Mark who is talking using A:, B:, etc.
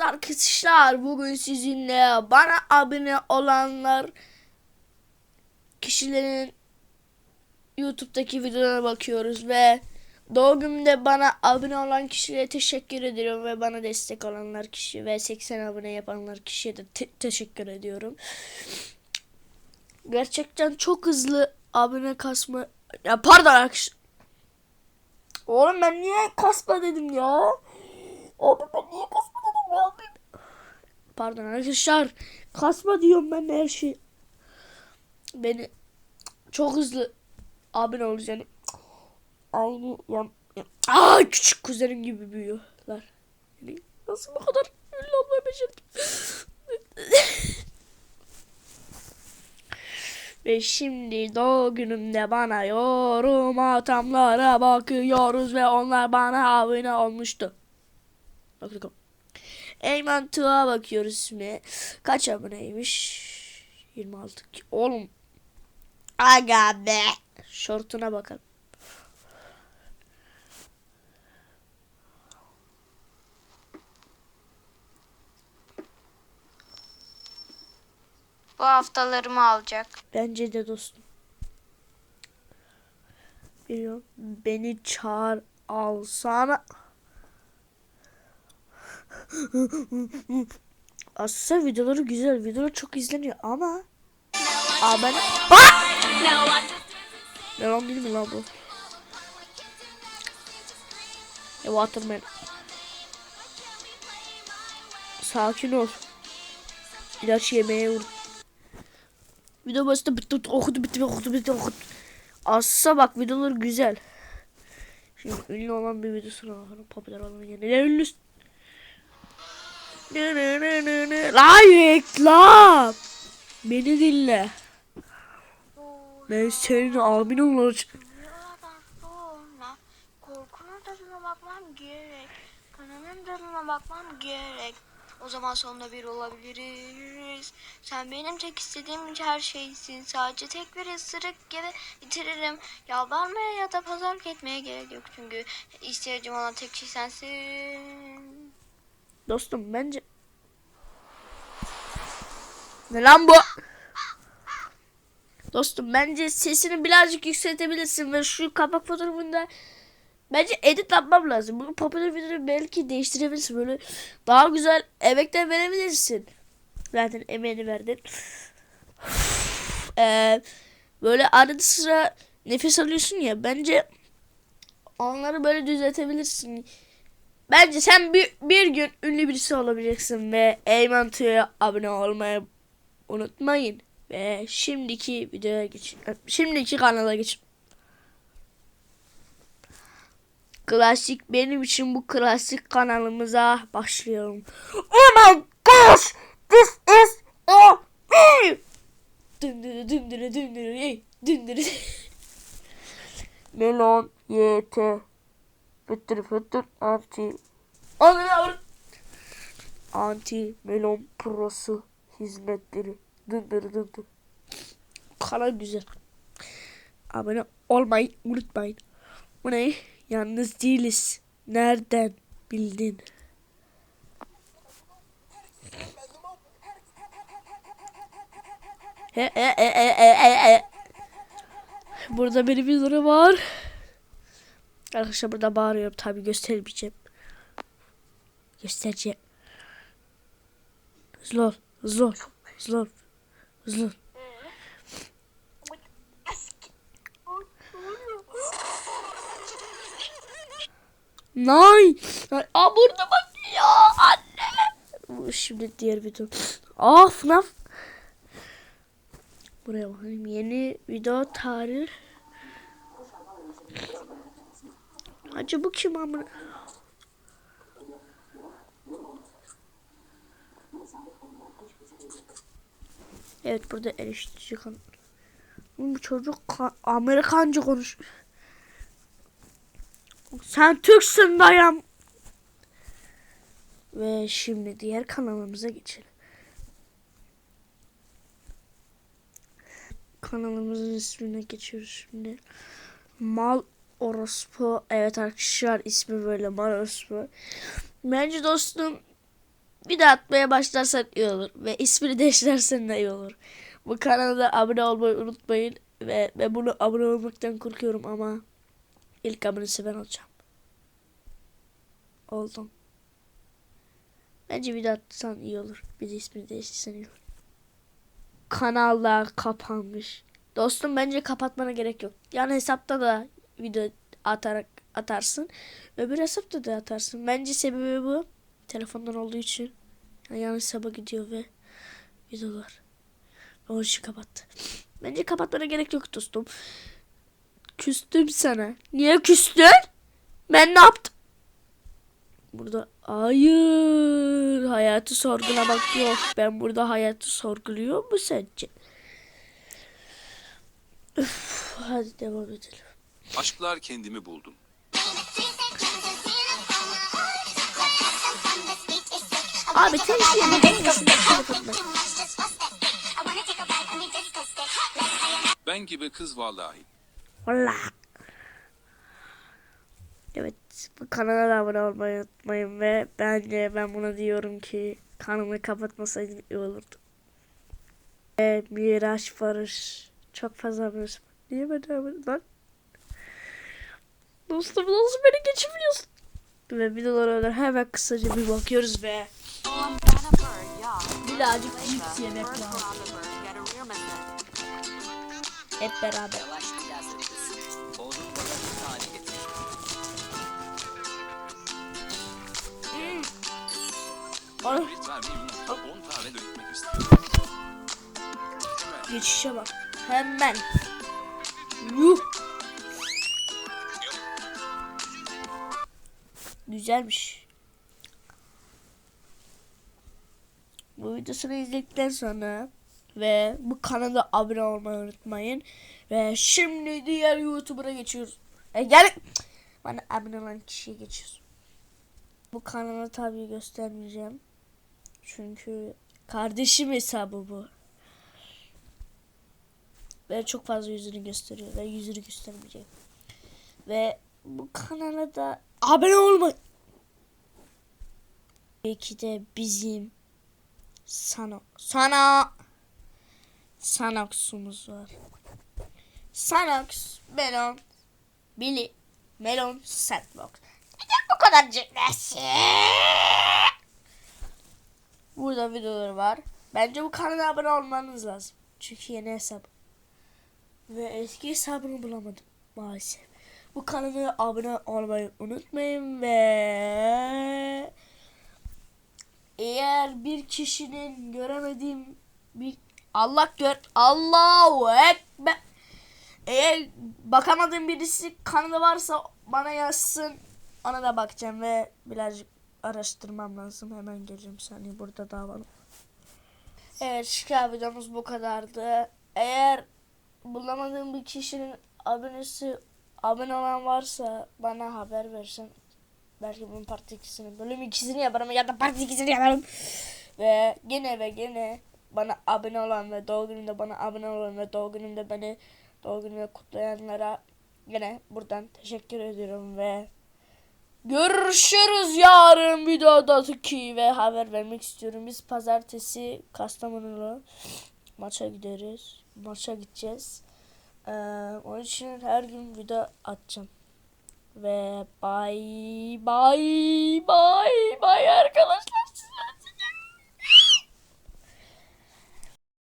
A: Arkadaşlar bugün sizinle bana abone olanlar kişilerin YouTube'daki videolarına bakıyoruz ve doğum günümde bana abone olan kişilere teşekkür ediyorum ve bana destek olanlar kişi ve 80 abone yapanlar kişiye de te- teşekkür ediyorum. Gerçekten çok hızlı abone kasma ya pardon arkadaşlar. Oğlum ben niye kasma dedim ya? Abi ben niye kasma. Pardon arkadaşlar. Kasma diyorum ben her şey. Beni çok hızlı abone olacağız yani. Aynı yan, Aa küçük kuzenim gibi büyüyorlar. Yani nasıl bu kadar ünlü olmayı becerdim? Ve şimdi doğum günümde bana yorum atanlara bakıyoruz ve onlar bana abone olmuştu. Bak bakalım. Eymen Tığa bakıyoruz ismi. Kaç aboneymiş? 26. Oğlum. Aga be. Şortuna bakalım.
B: Bu haftalarımı alacak.
A: Bence de dostum. Biliyorum. Beni çağır alsana. Aslında videoları güzel. Videolar çok izleniyor ama Aa ben Ne lan değil mi lan bu? E Waterman Sakin ol İlaç yemeye vur Video başında bitti okudu bitti okudu bitti okudu Assa bak videoları güzel Şimdi ünlü olan bir videosuna bakalım popüler olan yerine ne ünlü ne ne ne ne ne La reklam Beni dinle Ben senin abin
B: tadına bakmam gerek. O zaman sonunda bir olabiliriz. Sen benim tek istediğim her şeysin. Sadece tek bir ısırık gibi bitiririm. Yalvarmaya ya da pazarlık etmeye gerek yok. Çünkü ihtiyacım olan tek şey sensin.
A: Dostum bence Ne lan bu? Dostum bence sesini birazcık yükseltebilirsin ve şu kapak fotoğrafında bence edit yapmam lazım. Bunu popüler videoyu belki değiştirebilirsin. Böyle daha güzel emekler verebilirsin. Zaten emeğini verdin. Ee, böyle arada sıra nefes alıyorsun ya bence onları böyle düzeltebilirsin. Bence sen bir, bir gün ünlü birisi olabileceksin ve Eyman Tüy'e abone olmayı unutmayın. Ve şimdiki videoya geçin. Şimdiki kanala geçin. Klasik benim için bu klasik kanalımıza başlıyorum. Oh my gosh! This is a me! Dındırı dındırı ey, dındırı. Melon YT Fıttır fıttır anti avr- Anti melon prosu hizmetleri Dındır dındır Kanal güzel Abone olmayı unutmayın Bu ne? Yalnız değiliz Nereden bildin? He, he, he, he, he, he. Burada benim bir durum var. Arkadaşlar burada bağırıyorum tabi göstermeyeceğim. Göstereceğim. Hızlı ol, hızlı ol, hızlı ol. Nay! Aa burada bak ya anne. Şimdi diğer video. Aa FNAF. Buraya bakayım. Yeni video tarih. Acaba bu kim amına? Evet burada eleştirici kan. Bu çocuk ka- Amerikanca konuş. Sen Türksün dayam. Ve şimdi diğer kanalımıza geçelim. Kanalımızın ismine geçiyoruz şimdi. Mal orospu. Evet arkadaşlar ismi böyle mal orospu. Bence dostum bir de atmaya başlarsan iyi olur. Ve ismini değiştirsen de iyi olur. Bu kanala abone olmayı unutmayın. Ve ben bunu abone olmaktan korkuyorum ama ilk abonesi ben olacağım. Oldum. Bence video atsan iyi olur. Bir de ismini değiştirsen iyi olur. Kanallar kapanmış. Dostum bence kapatmana gerek yok. Yani hesapta da video atarak atarsın. Öbür hesapta da atarsın. Bence sebebi bu. Telefondan olduğu için. Yani yanlış hesaba gidiyor ve videolar. O işi kapattı. Bence kapatmana gerek yok dostum. Küstüm sana. Niye küstün? Ben ne yaptım? Burada hayır hayatı sorgulamak yok. Ben burada hayatı sorguluyor mu sence? Üf, hadi devam edelim.
C: Aşklar kendimi buldum.
A: Abi temsiye neden misin?
C: Ben gibi kız vallahi.
A: Valla. Evet bu kanala da abone olmayı unutmayın ve bence ben buna diyorum ki kanalı kapatmasaydım iyi olurdu. Ve Miraç Barış çok fazla abonesi var. Niye ben de abone lan? Dostum nasıl beni geçemiyorsun? Ve videolara hemen kısaca bir bakıyoruz ve birazcık cips yemek lazım. Hep beraber. Ay,
C: Bir tane yumurta 10 tane dökmek istedim.
A: geçişe bak. Hemen. Yuh. Güzelmiş. Bu videosunu izledikten sonra ve bu kanala abone olmayı unutmayın. Ve şimdi diğer YouTuber'a geçiyoruz. E gel. Bana abone olan kişiye geçiyoruz. Bu kanalı tabii göstermeyeceğim. Çünkü kardeşim hesabı bu. Ve çok fazla yüzünü gösteriyor ve yüzünü göstermeyecek. Ve bu kanala da abone olmayın. Belki de bizim sana sana Sanox'umuz var. Sanox, Melon, Billy, Melon, Sandbox. Neden bu kadar cümlesi? Burada videoları var. Bence bu kanala abone olmanız lazım. Çünkü yeni hesap. Ve eski hesabını bulamadım maalesef. Bu kanala abone olmayı unutmayın ve eğer bir kişinin göremediğim bir Allah gör Allahu ekber. Eğer bakamadığım birisi kanalı varsa bana yazsın ona da bakacağım ve birazcık araştırmam lazım. Hemen geleceğim saniye burada daha var Evet şikayet videomuz bu kadardı. Eğer bulamadığım bir kişinin abonesi abone olan varsa bana haber versin. Belki bunun part 2'sini, bölüm 2'sini yaparım ya da part 2'sini yaparım. Ve gene ve gene bana abone olan ve doğum gününde bana abone olan ve doğum gününde beni doğum gününde kutlayanlara gene buradan teşekkür ediyorum ve görüşürüz yarın videodaki ve haber vermek istiyorum. Biz pazartesi Kastamonu'lu maça gideriz. Maça gideceğiz. Ee, onun için her gün video atacağım. Ve bye bye bye bye arkadaşlar.